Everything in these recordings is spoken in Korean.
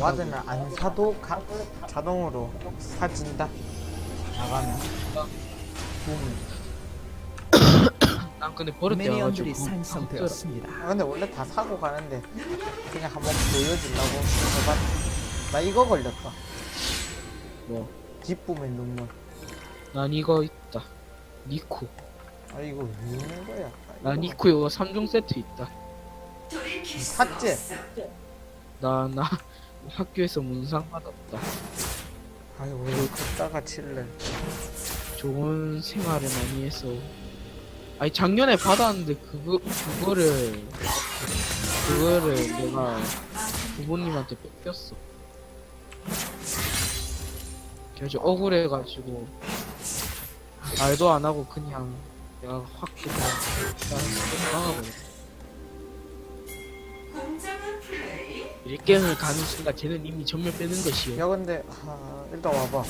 와드는 안 사도 가, 자동으로 사진다. 나가면. 붐. 난 근데 버릇 미니언들이 돼가지고 생성되었습니다. 아, 근데 원래 다 사고 가는데 그냥 한번 보여주려고 해봤. 나 이거 걸렸다. 뭐, 기쁨의 눈물. 난 이거 있다. 니코. 아 이거 왜 있는 거야? 아, 난 이거 니코 이거 3종 세트 있다. 샀지? 나, 나 학교에서 문상 받았다. 아이고 왜 걷다가 칠래? 좋은 생활을 많이 해서. 아니, 작년에 받았는데, 그거, 그거를, 그거를 내가 부모님한테 뺏겼어. 그래서 억울해가지고, 말도 안 하고 그냥 내가 확 그냥 나가버렸어. 일갱을 가는 순간 쟤는 이미 전멸 빼는 것이요. 야 근데 아, 일단 와봐.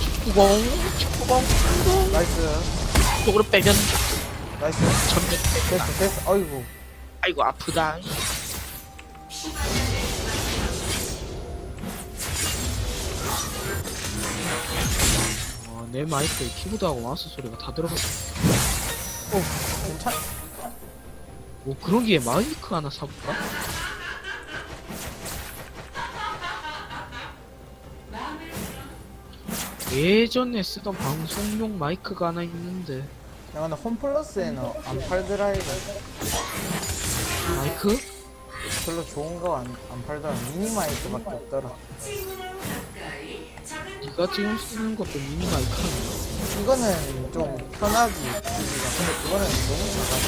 축구공, 축구공, 나이스, 쪽으로 빼면 나이스. 전멸 뺀다. 됐어, 됐어. 아이고. 아이고 아프다. 어, 내 마이크에 키보드하고 마우스 소리가 다 들어갔어. 오, 괜찮? 뭐 그런 기에 마이크 하나 사볼까? 예전에 쓰던 방송용 마이크가 하나 있는데 야 근데 홈플러스에는 안 팔더라 이거. 마이크? 별로 좋은 거 안 안 팔더라. 미니 마이크밖에 없더라. 네가 지금 쓰는 것도 미니 마이크? 이거는 좀 편하지. 근데 그거는 너무 작아.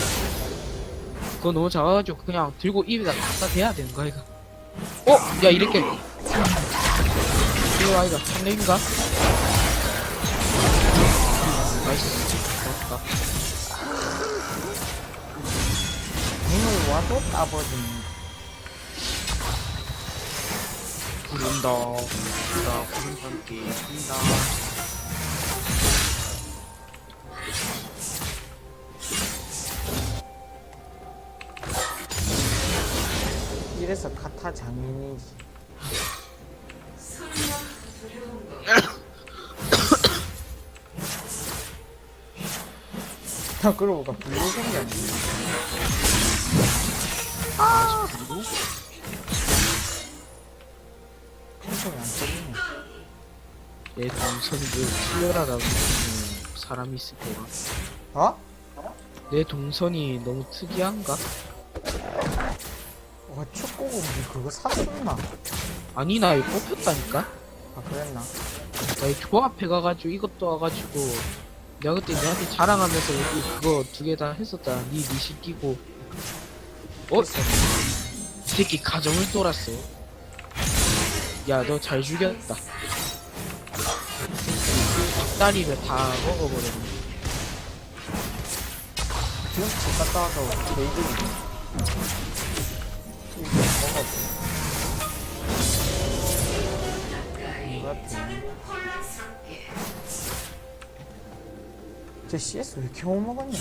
그거 너무 작아가지고 그냥 들고 입에다 갖다 대야 되는 거야 이거 어? 야 이렇게 이거 아이가 상례인가? 와도. 부른다 부른다 부른 함께 부른다 이래서 카타 장인이지. 야 그러고 보니까 블루 생겼네. 그리고 펜션이 안 터지네. 내 동선이 그 특별하다고 느끼는 사람이 있을 거야 어? 내 동선이 너무 특이한가? 와 축구공 그거 샀었나? 아니 나 이거 뽑혔다니까? 아 그랬나? 나이 조합 해 가가지고 이것도 와가지고 내가 그때 내한테 자랑하면서 여기 그거 두 개 다 했었다. 니 니 시키고. 어? 이 새끼 가정을 돌았어. 야 너 잘 죽였다. 닭다리를 다 먹어버렸네. 지금 집 갔다 와서 베이글이 이거 먹어도 이거 같은 쟤 CS 왜 이렇게 못 먹었냐?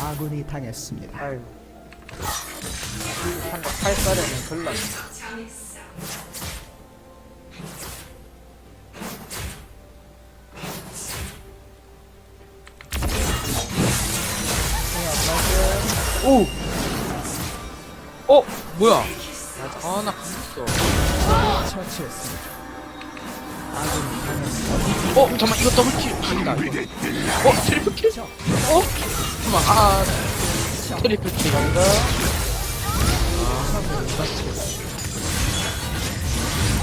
아군이 당했습니다. 아이고 한번 팔살에는 그냥 나이스 어? 뭐야 아나 감았어 처치했습니다. 어 잠깐만 이거 더블킬 아니다 이거 어 트리플킬? 어? 잠깐만 아 트리플킬 이거 아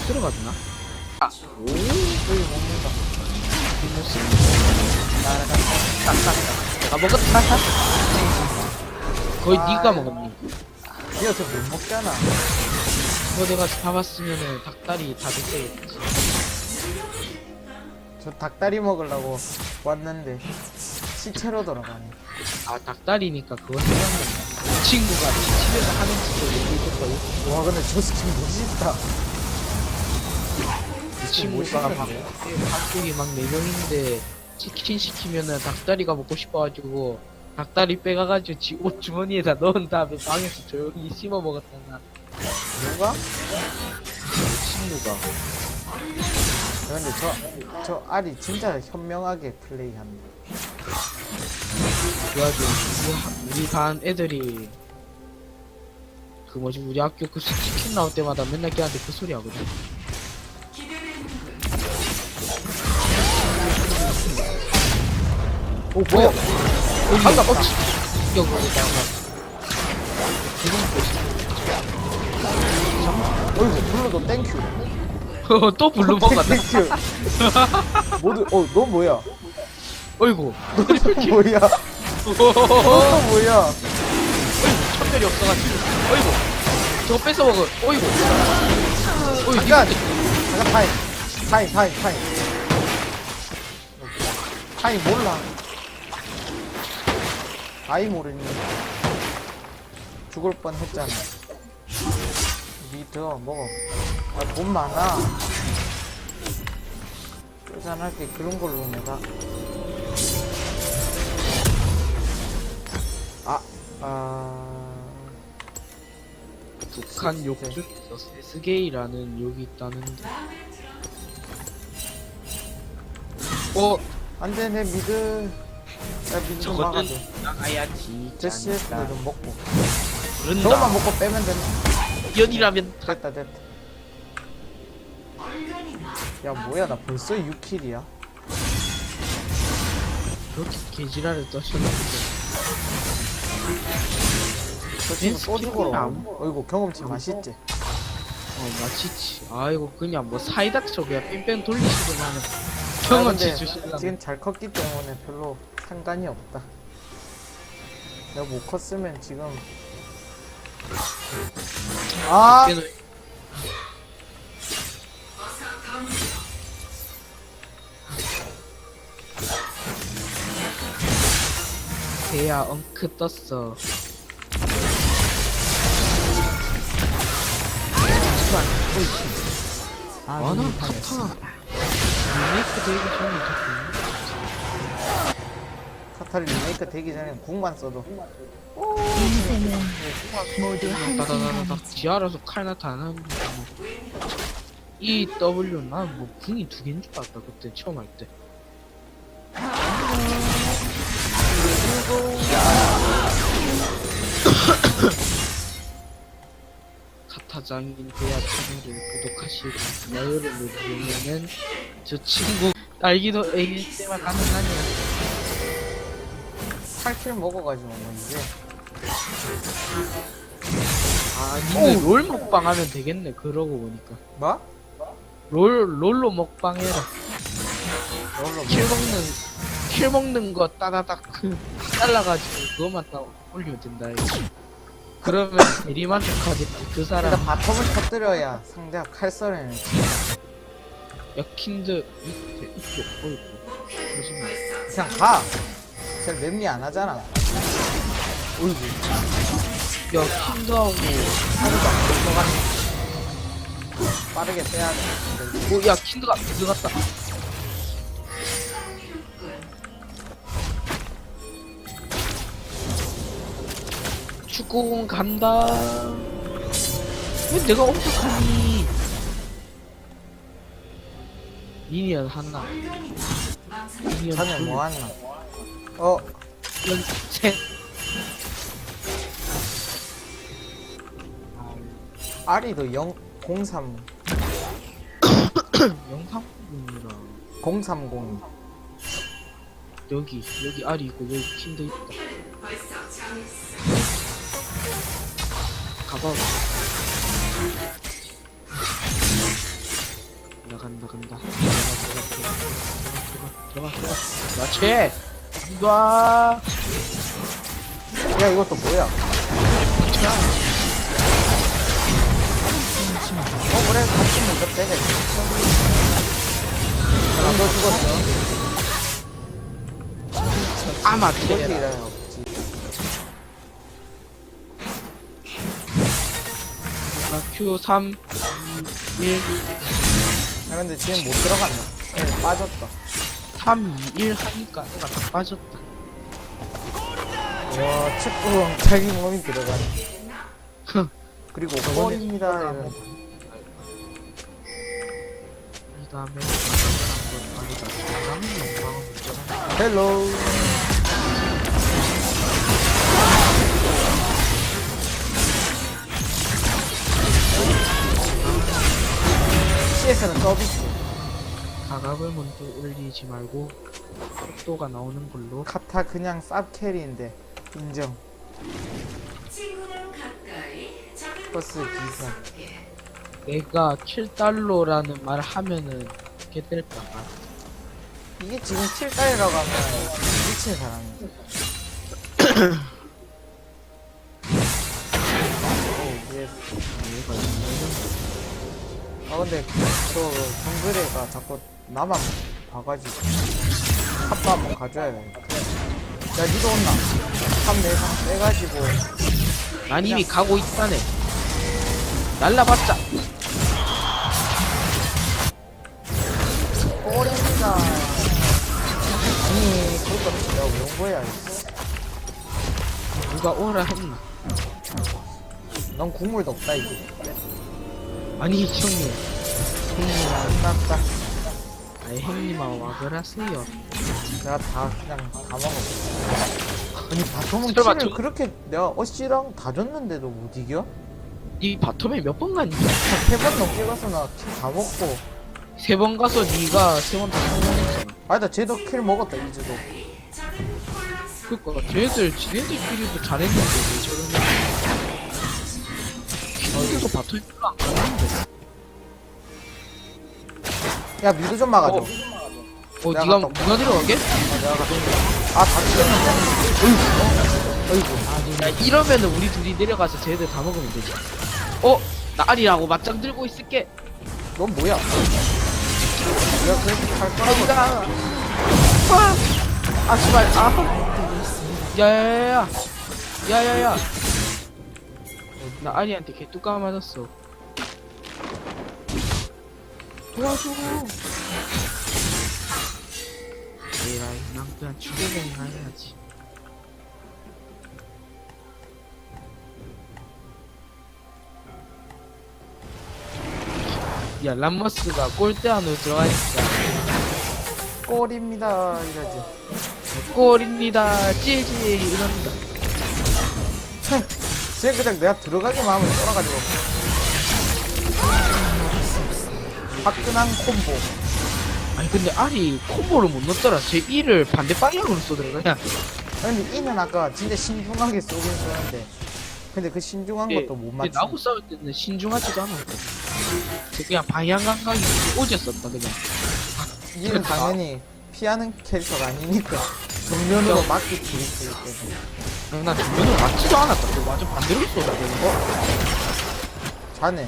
들어갔나? 아 오? 여기 먹는다 뒷모습 나라가 딱딱딱 내가 먹었다 거의 네가 먹었니 이거 저못 먹잖아 그거 내가 잡았으면은 닭다리 다 됐겠지 저 닭다리 먹으려고 왔는데 시체로 돌아가네. 아 닭다리니까 그거 생각난다. 그 친구가 집에서 하는 짓을 얘기해 줬거든 와 근데 저 스킨 멋있다. 그 친구가 막 멋있는데? 가족이 막 4명인데 치킨 시키면은 닭다리가 먹고 싶어가지고 닭다리 빼가가지고 지 옷 주머니에다 넣은 다음에 방에서 조용히 씹어 먹었다 나 누가? 친구가 근데 저, 저 알이 진짜 현명하게 플레이한다. 그래가지고 우리, 반 애들이 그 뭐지 우리 학교 그 치킨 나올 때마다 맨날 걔한테 그 소리 하거든. 오 뭐야? 어 여기다가 어이구, 블루도 땡큐. 또 블루 먹었다 땡큐. 모두, 어, 너 뭐야? 어이구 너 뭐야? 너 뭐야? 천별이 없어가지고 어이구 저거 뺏어 먹어 어이구 어이구 잠깐! 잠깐, 타임. 타임, 타임, 타임. 타임 몰라. 아이 모르니. 죽을 뻔 했잖아. 니들 먹어. 아, 돈 많아. 쪼잔하게 그런 걸로 내가. 아, 아. 북한 욕 중에서 세스게이라는 욕이 있다는데 어 안 돼, 내 미드. 야, 미드 좀 막아줘. 나가야지 제시에스도 먹고. 그런다 저것만 먹고 빼면 된다. 연이라면. 됐다 됐다. 야 뭐야 나 벌써 6킬이야. 그렇게 개지랄을 떠셨는데 저 친구 또 스킬이 죽어라 안 어이구 경험치 맛있지? 어 맛있지. 아이고 그냥 뭐 사이다처 그냥 뺑뺑 돌리시더만은. 아, 경험치 근데 주실라면. 지금 잘 컸기 때문에 별로 상관이 없다. 내가 못 컸으면 지금 아. 걔는 대야 엉크 떴어. 아군이 아나 당했습니다. 카타 리메이크 되기 전에 카탈 리메이크 되기 전에 궁만 써도 인생은 모두 한 다다다다다 순간이지. 지하라서 칼나 나는데 뭐. 이 W 난뭐 궁이 두 개인 줄 알았다 그때 처음 할 때 카타장인 대야 채널을 구독하시고 좋아요를 누르면은 저 친구 딸기도 애기 때만 가능하냐 8킬 먹어가지고 뭐 이제 아 니네 롤 먹방 하면 되겠네 그러고 보니까. 뭐? 롤 롤로 먹방 해라. 롤로 킬 먹는 킬 먹는 거 따다닥 그 잘라가지고 그것만 딱 올리면 된다 이거. 그러면 대리만족하겠지 그 사람. 일단 바텀을 터뜨려야 상대가 칼썰에는 야 킨드 밑에 이쪽 어이구 조심해 그냥 가. 쟤 맵리 안 하잖아. 어이구. 야 킨드하고 하루도 안 들어가네 빠르게 빼야 돼. 오 야 킨드가 들어갔다 축구공 간다 왜 내가 엄격하니 미니언 하나 미니언 둘뭐 하나? 어, 셋 아리도 0, 03, 영상 부분이랑 030. 여기 여기 알이 있고 여기 킨드 있다. 가봐. 나간다 간다. 들어가 들어가 들어가. 들어가 들어가 그렇지 간 다 야, 이것도 뭐야? 어, 그래. 같이 먼저. 아, 너 죽었어. 아마 없지. Q3 1 아, 근데 지금 못 들어간다. 애 빠졌다. 3 2 1 하니까 애가 다 빠졌다 와 축구공 자기 몸이 들어가네 그리고 골입니다 이런. 이 다음에. 남은 영광은 문제가 헬로 CS는 서비스 가각을 먼저 올리지 말고 속도가 나오는 걸로. 카타 그냥 쌉 캐리인데 인정. 버스 기사. 내가 7달러라는 말을 하면은 개뜰까봐. 이게 지금 7달이라고 하면 미친 사람이지 오 예스 얘가 있는 아 근데 저 정글애가 자꾸 나만 봐가지고 탑도 한번 가줘야 돼. 야 니도 온나? 탑 내상 빼가지고 난 이미 가고 있다네 날라봤자 꼬리입니다. 아니 그것도 내가 왜온 거야? 누가 오라 했나 넌 국물도 없다 이제. 아니 형님 형님아 끝났다. 아이 형님아 와 그러세요 내가 다 그냥 다 먹었어. 아니 바텀은 설마 킬을 저- 그렇게 내가 어시랑 다 줬는데도 못 이겨? 니 바텀에 몇 번 갔니? 세번 넘게 가서 나킬다 먹고 세 번 가서 니가 세 번 다 성공했잖아 아니다 쟤도 킬 먹었다 이즈도 그니까 쟤들 지네들끼리도 잘했는데 왜 저러냐 이거 바텀에 별로 안 갔는데 야 미드 좀 막아줘. 어. 어 내가 니가 갔다 누가 들어가게? 아, 아다 튀겼는데 어이구 야 이러면은 우리 둘이 내려가서 쟤들 다 먹으면 되지. 어? 나 알이라고 맞짱 들고 있을게. 넌 뭐야? 내가 그렇게 거라고 어디가 아! 아 씨발. 아. 야야야야. 야야야. 나 아리한테 개뚜까 맞았어 도와줘 난 그냥 죽여버리나 해야지. 야 람머스가 골대 안으로 들어가니까 꼴입니다 이러지. 골입니다. 찌지 이럽니다. 쟤 그냥 내가 들어가기만 하면 쫄아가지고 화끈한 콤보. 아니 근데 알이 콤보를 못 넣었더라. 제 이를 반대 방향으로 쏘더라. 그냥. 아니, 근데 이는 아까 진짜 신중하게 쏘긴 쏘는데. 근데 그 신중한 근데- 것도 못 근데 맞추 나하고 싸울 때는 신중하지도 않았거든 쟤 그냥 방향 감각이 오졌었다 그냥. 이는 당연히 피하는 캐릭터가 아니니까. 정면으로 맞기 기리기 때문에. 그냥 나 주변으로 맞지도 않았다. 그 완전 반대로 쏘다 그냥 어? 자네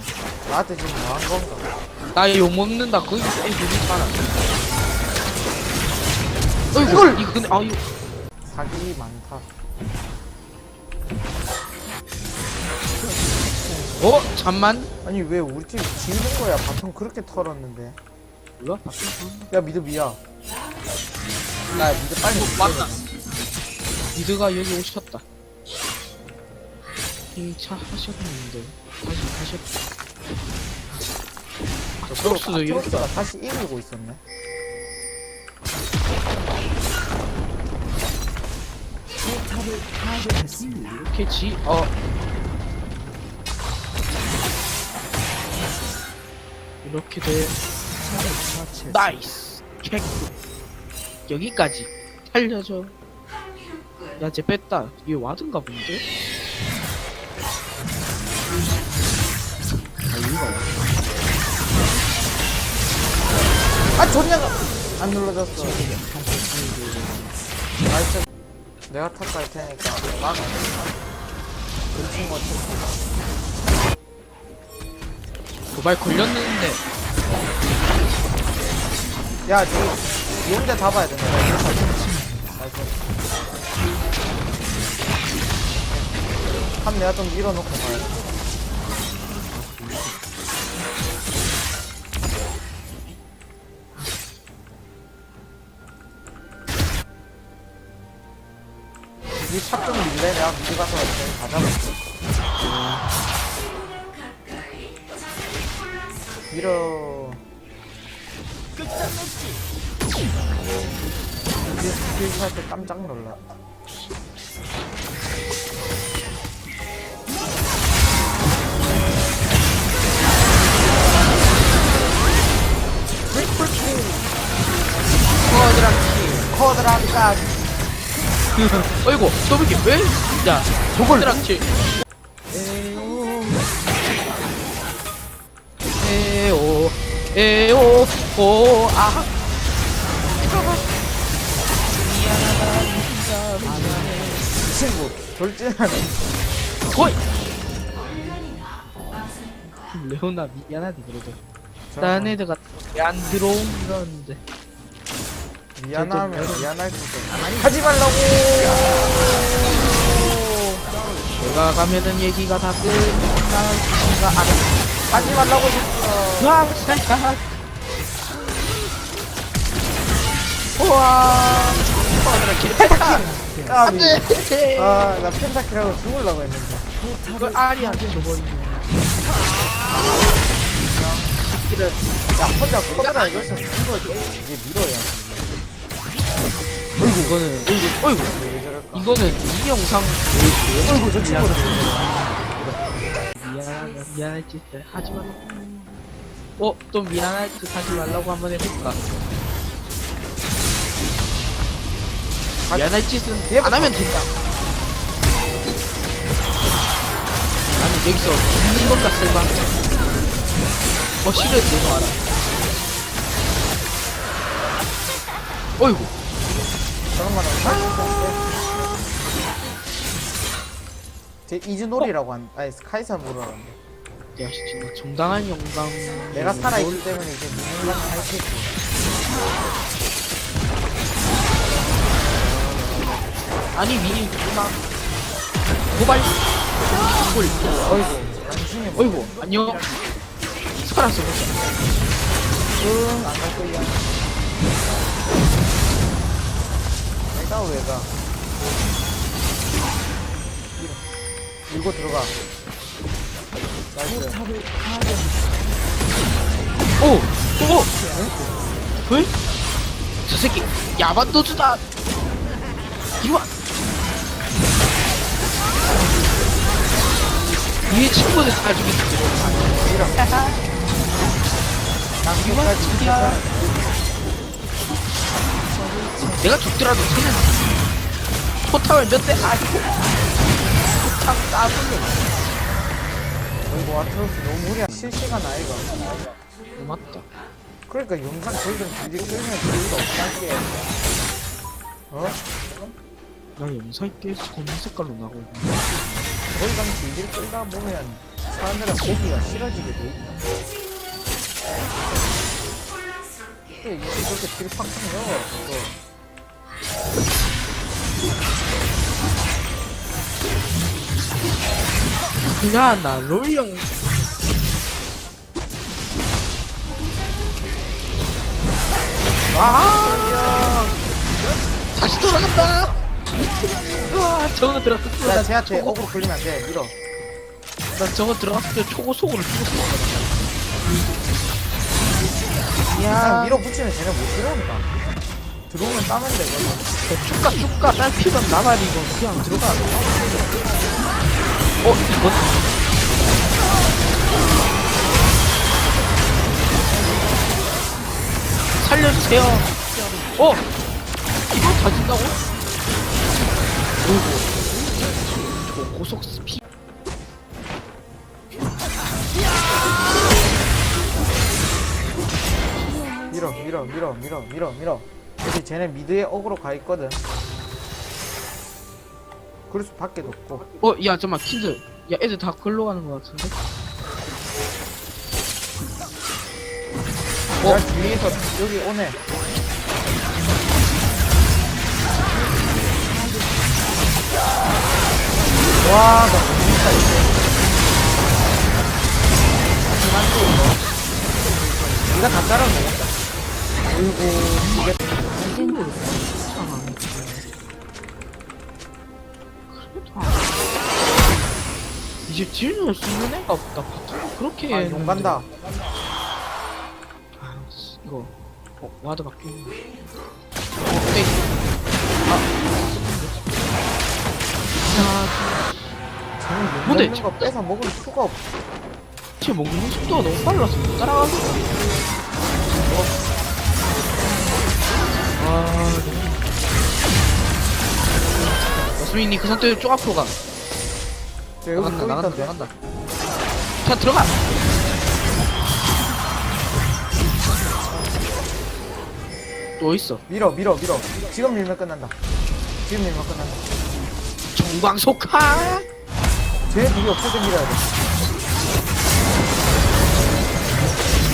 나한테 지금 뭐한 건가 나 욕 먹는다. 거기서 애들이 살아 어이구 이걸! 이거 근데 아 이거 사기 많다. 어? 잠만? 아니 왜 우리 팀 지는 거야? 바텀 그렇게 털었는데. 몰라? 야 미드 미야. 나 미드 빨리 어, 맞다. 미드가 여기 오셨다. 행차 하셨는데. 다시 하셨다. 아, 프록스도 여기 프록스가 다시 이기고 있었네 포탑을 파괴했습니다. 이렇게 지, 어. 이렇게 돼. 처치했습니다. 나이스! 개꿀. 여기까지. 살려줘. 야, 쟤 뺐다. 얘 와든가 본데? 아, 이거 와. 아 존냐가 안 눌러졌어. 나이스. 내가 탑 갈 테니까 막아 그친 거 도발 걸렸는데. 야 니 니 혼자 잡아야 된다 나 이거 나이스 탑 내가 좀 밀어놓고 가야 돼 니탑좀 밀래? 내가 미드 가서 쟤다 잡을게. 밀어. 이제 스킬 살때 깜짝 놀라. 쿼드랑치 커드랑까지. 어이구 더블킬. 왜? 야 쿼드랑치 에오 에오 오아. 친구, 돌진하는. 거이 레오나 미안하지 그래도. 딴 애들가 안 들어오는데 미안하면 미안할 수도 있어. 하지 말라고! 내가 가면은 얘기가 다 끝나가 안 하지 말라고 했어. 우와 아, 미- 안돼 아, 나 펜타키라고 죽으려고 했는데. 그걸 아리 한테 줘버리네 야, 혼자 커드라 이것을 쓴 거지. 이제 밀어야. 어이구 이거는 어이구 왜 저럴까? 이거는 이 영상. 어이구, 저 친구를. 미안하다 미안할 짓을 하지 말라고 어? 또 미안할 짓 하지 말라고 한번 해볼까? 미안할 짓은 안 하면 된다. 나는 여기서 죽는 것과 쓸만 어 싫어 내놓아라. 어이구 저런 거는 살수 제 이즈놀이라고 한, 아니, 스카이사 부르라는데. 야 진짜 정당한 영광 내가 살아있기 때문에 이제 미는 건할 테지. 아니 미니 누나 고발 꿀 어이구, 당신이 뭐. 어이구 안녕 살았어 응, 안갈 거야. 내가 왜 가? 밀어. 밀고 들어가. 나이스. 오! 오! 왜? 저 새끼 야반 도주다 이리와 위에 친구들 다 죽였지 밀어. 이리와 저기야 내가 죽더라도 쟤는 포탑을 몇 대 아니고 포탑 따블로 어이구, 아트로스 너무 무리야. 실시간 아이가. 맞다 그러니까 영상 저희들 길게 끌면 이유가 없다는 게. 어? 나 영상 깨서 검은 색깔로 나고 있네 저희가 길게 끌다 보면 사람들은 보기가 싫어지게 돼 있다. 근데 이게 그렇게 팍팍 넣어, 그거. 야, 나 롤령. 아! 다시 돌아간다! 와, 저거 들어갔을 야, 때, 쟤한테 초고, 어그로 걸리면 안 돼. 밀어. 나 저거 들어갔을 때 초고 속으로 죽었어. 그냥 야, 밀어 붙이면 쟤네 못 들어온다. 들어오면 따면 돼, 그거. 쭉가 쭉가 딸피던 나발이 이거 그냥 들어가. 어, 이거. 살려주세요. 어! 이거 가진다고? 오고. 저 고속 스피. 밀어, 밀어, 밀어, 밀어, 밀어, 밀어. 여기 쟤네 미드에 어그로 가 있거든. 그래서 밖에도 없고. 어, 야, 잠깐만, 킨드. 야, 애들 다 글로 가는 것 같은데? 어? 뒤에서 여기 오네. 와, 나또 이거. 니가 다 자르면 되겠 별로 상황이 그래도 27을 쓰는 애가 없다 바텀 그렇게 아, 했는데. 용 간다. 아, 씨, 이거 어, 와드 바뀌네 어, 네. 아. 저는 용 근데 먹는 거 뺏어 먹을 수가 없어. 야, 쟤 먹는 속도가 너무 빨라서 못 따라가겠어 어, 무. 마스민이 그 상태로 쭉 앞으로 가. 저 여기 나간다, 또 나간다, 있던데. 나간다. 자, 들어가! 또 있어. 밀어, 밀어, 밀어. 지금 밀면 끝난다. 지금 밀면 끝난다. 정광석화! 쟤 둘이 때 밀어야 돼.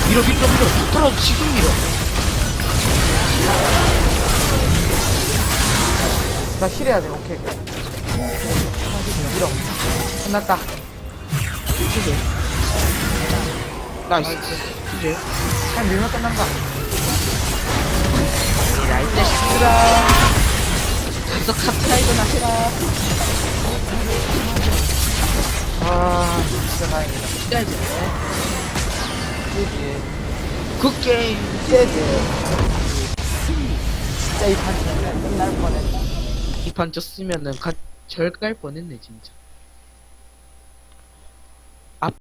밀어, 밀어, 밀어. 떨어 지금 밀어. 나 힐해야 돼, 오케이. 밀어. 끝났다. 이제. 나이스. 이제. 그냥 밀면 끝난다. 야, 이 자식들아. 가서 카트라이더나 해라. 아, 진짜 다행이다. 깨지. 깨지. 그 게임. 깨지. 진짜 이판 끝날 뻔했다. 이판 졌으면은 가, 절갈 뻔했네, 진짜.